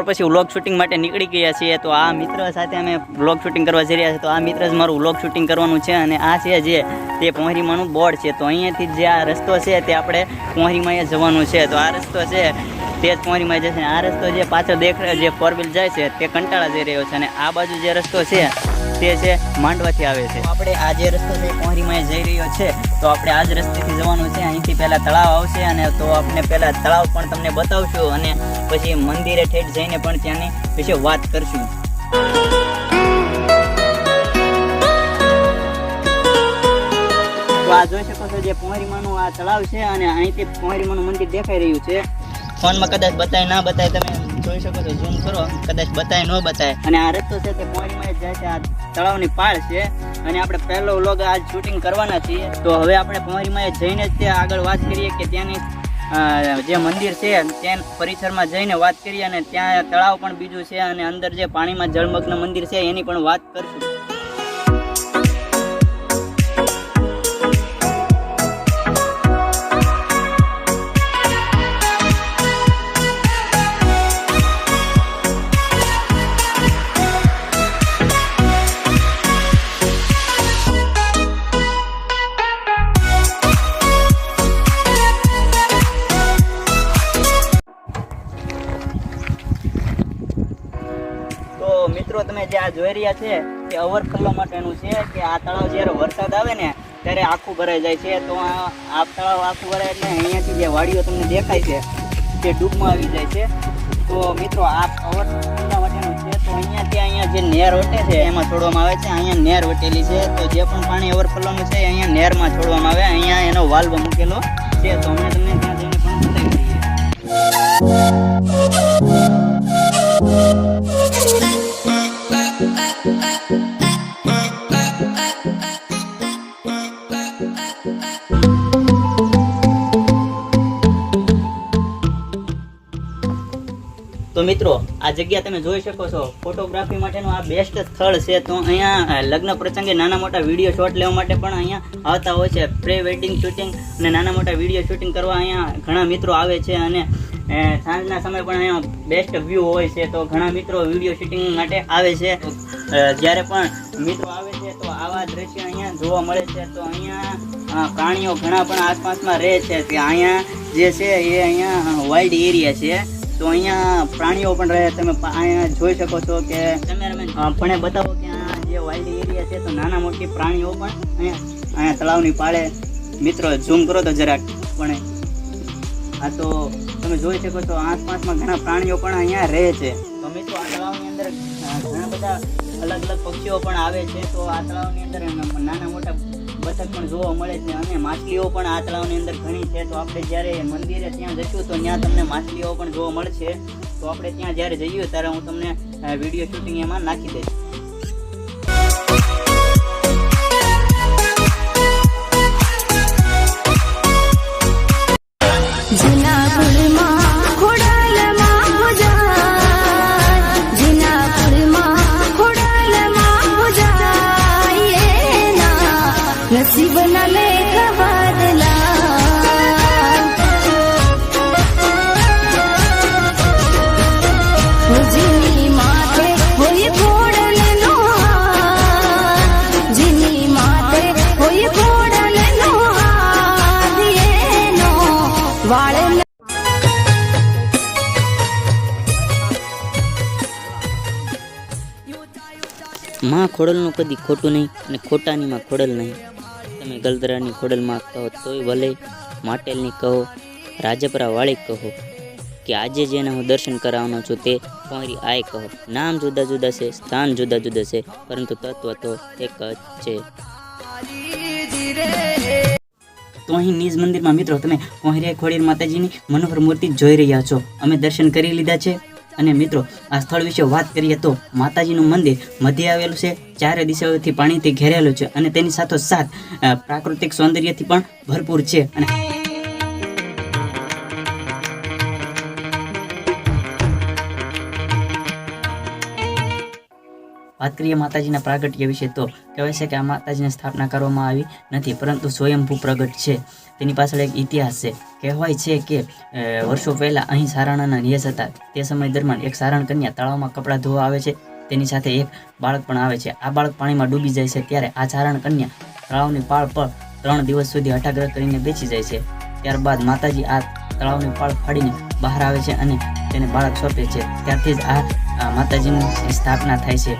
બપોર પછી vlog shooting માટે નીકળી ગયા છીએ. તો આ મિત્ર સાથે અમે વ્લોગ શૂટિંગ કરવા જઈ રહ્યા છીએ. તો આ મિત્ર જ મારું વ્લોગ શૂટિંગ કરવાનું છે અને આ છે જે, તે પોહરીમાંનું બોર્ડ છે. તો અહીંયાથી જે આ રસ્તો છે, તે આપણે પોહરીમાં જવાનું છે. તો આ રસ્તો છે, તે જ પોહરીમાં જશે. આ રસ્તો જે પાછળ દેખ, જે ફોર વ્હીલ જાય છે, તે કંટાળા જઈ રહ્યો છે. અને આ બાજુ જે રસ્તો છે તે છે માંડવાથી આવે છે. આપણે આ જે રસ્તો છે પોહરીમાં જઈ રહ્યો છે. તો આપણે આ જ રસ્તેથી જવાનું છે. અહીંથી પહેલાં તળાવ આવશે અને તો આપણે પહેલાં તળાવ પણ તમને બતાવશું અને પછી મંદિરે ઠેઠ જઈને પણ ત્યાંની વિશે વાત કરશું. આ જોઈ શકો છો જે પોહરીમાનું આ તળાવ છે અને અહીંથી પોહરીમાનું મંદિર દેખાઈ રહ્યું છે. ફોનમાં કદાચ બતાય, ના બતાય તમે જોઈ શકો છો ઝૂમ કરો. કદાચ બતાય, ન બતાય. અને આ રસ્તો છે તે પોહરીમાં જાય છે, આ તળાવની પાળ છે. અને આપણે પહેલો વ્લોગ આજ શૂટિંગ કરવાના છીએ. તો હવે આપણે પોહરીમાં જઈને જ તે આગળ વાત કરીએ કે ત્યાંની જે મંદિર છે, ત્યાં પરિસરમાં જઈને વાત કરીએ અને ત્યાં તળાવ પણ બીજું છે અને અંદર જે પાણીમાં જળમગ્ન મંદિર છે, એની પણ વાત કરશું. રહ્યા છે તે ઓવરફ્લો માટેનું છે કે આ તળાવ જ્યારે વરસાદ આવે ને, ત્યારે આખું ભરાઈ જાય છે. તો આ તળાવ આખું ભરાય એટલે અહીંયાથી જે વાડીઓ તમને દેખાય છે, તે ડૂબમાં આવી જાય છે. તો મિત્રો, આ ઓવરફ્લો માટેનું છે. તો અહીંયાથી અહીંયા જે નેર વટે છે, એમાં છોડવામાં આવે છે. અહીંયા નેર વટેલી છે. તો જે પણ પાણી ઓવરફ્લોનું છે અહીંયા નેરમાં છોડવામાં આવે. અહીંયા એનો વાલ્વ મૂકેલો છે. તો અમે તમને તો મિત્રો, આ જગ્યા તમે જોઈ શકો છો. ફોટોગ્રાફી માટેનું આ બેસ્ટ સ્થળ છે. તો અહીંયા લગ્ન પ્રસંગે નાના મોટા વીડિયો શોટ લેવા માટે પણ અહીંયા આવતા હોય છે. પ્રી વેડિંગ શૂટિંગ અને નાના મોટા વીડિયો શૂટિંગ કરવા અહીંયા ઘણા મિત્રો આવે છે અને સાંજના સમય પણ અહીંયા બેસ્ટ વ્યૂ હોય છે. તો ઘણા મિત્રો વીડિયો શૂટિંગ માટે આવે છે. જ્યારે પણ મિત્રો આવે છે, તો આવા દ્રશ્ય અહીંયા જોવા મળે છે. તો અહીંયા પ્રાણીઓ ઘણા પણ આસપાસમાં રહે છે. કે અહીંયા જે છે એ અહીંયા વાઇલ્ડ એરિયા છે. તો અહીંયા પ્રાણીઓ પણ રહે, તમે અહીંયા જોઈ શકો છો કે પણ બતાવો કે આ જે વાઇલ્ડ એરિયા છે, તો નાના મોટી પ્રાણીઓ પણ અહીંયા અહીંયા તળાવની પાળે. મિત્રો ઝૂમ કરો તો જરાક, પણ હા તો તમે જોઈ શકો છો, આસપાસમાં ઘણા પ્રાણીઓ પણ અહીંયા રહે છે. તો મિત્રો, આ તળાવની અંદર ઘણા બધા અલગ અલગ પક્ષીઓ પણ આવે છે, તો આ તળાવની અંદર નાના મોટા બતક પણ જોવા મળે છે. અને માછલીઓ પણ આ તળાવની અંદર ઘણી છે. તો આપણે જ્યારે મંદિરે ત્યાં જશું તો ત્યાં તમને માછલીઓ પણ જોવા મળશે. તો આપણે ત્યાં જ્યારે જઈએ ત્યારે હું તમને વીડિયો શૂટિંગ એમાં નાખી દઈશ. માં ખોડલનું કદી ખોટું નહીં અને ખોટાની માં ખોડલ નહીં. તમે ગલદરાની ખોડલ માગતા હો તોય ભલે, માટેલની કહો રાજપરા વાળી કહો કે આજે જેને હું દર્શન કરાવવાનો છું તે પહોંચી આય કહો. નામ જુદા જુદા છે, સ્થાન જુદા જુદા છે, પરંતુ તત્વ તો એક જ છે. તો અહીં નિજ મંદિરમાં મિત્રો તમે કોહરિયા ખોડીર માતાજીની મનોહર મૂર્તિ જોઈ રહ્યા છો. અમે દર્શન કરી લીધા છે. અને મિત્રો, આ સ્થળ વિશે વાત કરીએ તો માતાજીનું મંદિર મધ્ય આવેલું છે. ચારે દિશાઓથી પાણીથી ઘેરેલું છે અને તેની સાથોસાથ પ્રાકૃતિક સૌંદર્યથી પણ ભરપૂર છે. અને વાત કરીએ માતાજીના પ્રાગટ્ય વિશે તો કહેવાય છે કે આ માતાજીની સ્થાપના કરવામાં આવી નથી, પરંતુ સ્વયંભૂ પ્રગટ છે. તેની પાછળ એક ઇતિહાસ છે. કહેવાય છે કે વર્ષો પહેલાં અહીં સારાણાના નિયસ હતા. તે સમય દરમિયાન એક સારણ કન્યા તળાવમાં કપડાં ધોવા આવે છે. તેની સાથે એક બાળક પણ આવે છે. આ બાળક પાણીમાં ડૂબી જાય છે ત્યારે આ સારણ કન્યા તળાવની પાળ પર ત્રણ દિવસ સુધી હઠાગ્રહ કરીને બેસી જાય છે. ત્યારબાદ માતાજી આ તળાવની પાળ ફાડીને બહાર આવે છે અને તેને બાળક સોંપે છે. ત્યારથી જ આ માતાજીની સ્થાપના થાય છે.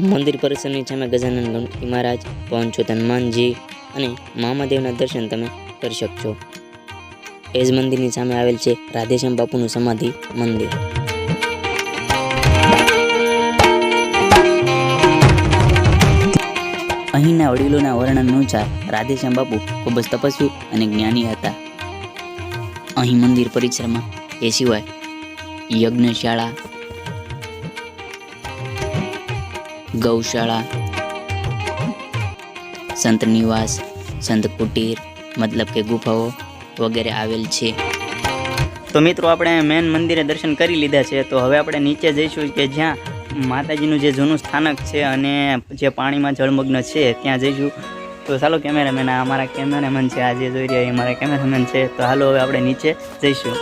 મંદિર પરિસરની સામે ગજાનંદ ગણપતિ મહારાજ પવનચોત હનુમાનજી અને મહામદેવના દર્શન તમે કરી શકશો. એ જ મંદિરની સામે આવેલ છે રાધેશ્યામ બાપુનું સમાધિ મંદિર. અહીંના વડીલોના વર્ણન અનુસાર રાધેશ્યામ બાપુ ખૂબ જ તપસ્વી અને જ્ઞાની હતા. અહીં મંદિર પરિસરમાં એ સિવાય યજ્ઞશાળા ગૌશાળા, સંત નિવાસ, સંત કુટીર, મતલબ કે ગુફાઓ વગેરે આવેલ છે. તો મિત્રો, આપણે મેન મંદિરે દર્શન કરી લીધા છે, તો હવે આપણે નીચે જઈશું કે જ્યાં માતાજીનું જે જૂનું સ્થાનક છે અને જે પાણીમાં જળમગ્ન છે, ત્યાં જઈશું. તો ચાલો કેમેરામેન અમારા કેમેરામેન છે આજે જોઈ રહ્યા એ અમારા કેમેરામેન છે, તો હાલો હવે આપણે નીચે જઈશું.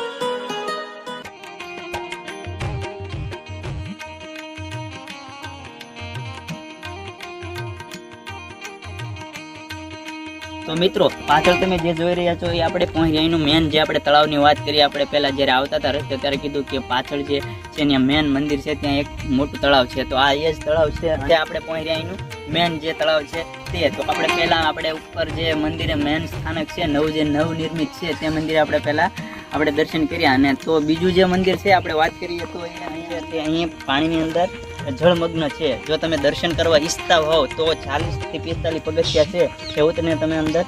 તો મિત્રો, પાછળ તમે જે જોઈ રહ્યા છો એ આપણે પહોંચ્યાનું મેન જે આપણે તળાવની વાત કરીએ, આપણે પહેલાં જ્યારે આવતા હતા રસ્તે ત્યારે કીધું કે પાછળ જે છે ત્યાં મેન મંદિર છે, ત્યાં એક મોટું તળાવ છે. તો આ એ જ તળાવ છે ત્યાં આપણે પહોંચ્યાનું મેન જે તળાવ છે તે. તો આપણે પહેલાં આપણે ઉપર જે મંદિરે મેન સ્થાનક છે, નવું જે નવનિર્મિત છે, તે મંદિરે આપણે પહેલા આપણે દર્શન કર્યા. અને તો બીજું જે મંદિર છે, આપણે વાત કરીએ તો અહીંયા અહીંયા પાણીની અંદર જળમગ્ન છે. જો તમે દર્શન કરવા ઈચ્છતા હોવ તો ચાલીસથી પિસ્તાલીસ પગથિયા છે એવું તમે તમે અંદર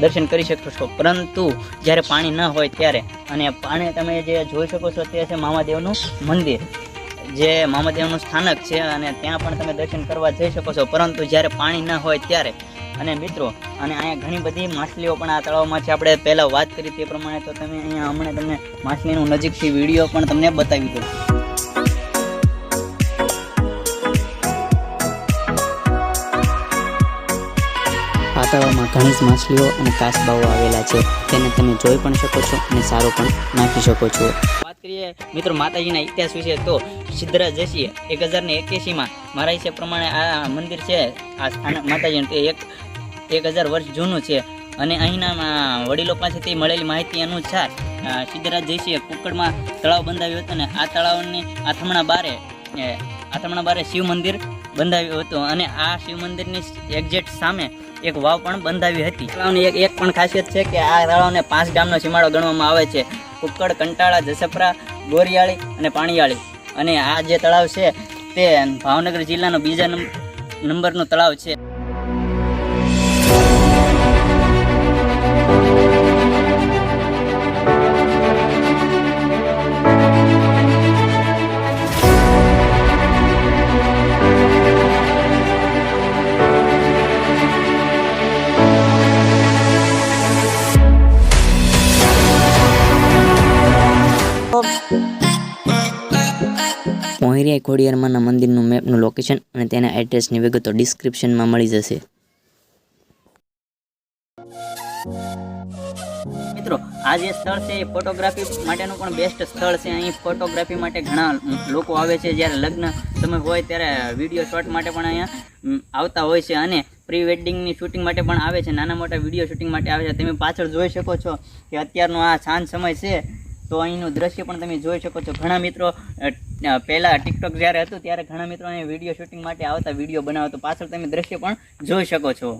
દર્શન કરી શકો છો. પરંતુ જ્યારે પાણી ન હોય ત્યારે, અને પાણી તમે જે જોઈ શકો છો તે છે મામાદેવનું મંદિર. જે મામાદેવનું સ્થાનક છે અને ત્યાં પણ તમે દર્શન કરવા જઈ શકો છો. પરંતુ જ્યારે પાણી ન હોય ત્યારે, અને મિત્રો, અને અહીંયા ઘણી બધી માછલીઓ પણ આ તળાવમાં છે. આપણે પહેલાં વાત કરી તે પ્રમાણે તો તમે અહીંયા હમણાં તમને માછલીનું નજીકથી વીડિયો પણ તમને બતાવી દઉં. તળાવમાં ઘણી જ માછલીઓ અને કાસબાઓ આવેલા છે. તેને તમે જોઈ પણ શકો છો અને સારો પણ નાખી શકો છો. વાત કરીએ મિત્રો માતાજીના ઇતિહાસ વિશે, તો સિદ્ધરાજ જશી એક હજાર ને એક્યાસીમાં મારા હિસાબ પ્રમાણે આ મંદિર છે. આ સ્થાન માતાજીનું તે એક એક હજાર વર્ષ જૂનું છે. અને અહીંના વડીલો પાસેથી મળેલી માહિતી અનુસાર સિદ્ધરાજ જયસિંહે કુકડમાં તળાવ બંધાવ્યું હતું અને આ તળાવની આથમણા બારે આથમણા બારે શિવ મંદિર બંધાવ્યું હતું. અને આ શિવ મંદિરની એક્ઝેક્ટ સામે એક વાવ પણ બંધાવી હતી. તળાવની એક એક પણ ખાસિયત છે કે આ તળાવને પાંચ ગામનો સીમાડો ગણવામાં આવે છે. કુક્કડ કંટાળા, જસપરા, ગોરિયાળી અને પાણીયાળી. અને આ જે તળાવ છે તે ભાવનગર જિલ્લાનો બીજા નંબ- નંબરનું તળાવ છે. ખોડિયારમાંના મંદિરનું મેપનું લોકેશન અને તેના એડ્રેસની વિગતો ડિસ્ક્રિપ્શનમાં મળી જશે. મિત્રો, આ જે સ્થળ છે એ ફોટોગ્રાફી માટેનું પણ બેસ્ટ સ્થળ છે. અહીં ફોટોગ્રાફી માટે ઘણા લોકો આવે છે. જ્યારે લગ્ન સમય હોય ત્યારે વીડિયો શોટ માટે પણ અહીંયા આવતા હોય છે અને પ્રી વેડિંગની શૂટિંગ માટે પણ આવે છે. નાના મોટા વીડિયો શૂટિંગ માટે આવે છે. તમે પાછળ જોઈ શકો છો કે અત્યારનો આ સાંજ સમય છે. તો અહીંનું દ્રશ્ય પણ તમે જોઈ શકો છો. ઘણા મિત્રો પહેલા ટિકટોક જ્યારે હતું ત્યારે ઘણા મિત્રો અહીંયા વીડિયો શૂટિંગ માટે આવતા વીડિયો બનાવતા પાછળ તમે દ્રશ્ય પણ જોઈ શકો છો.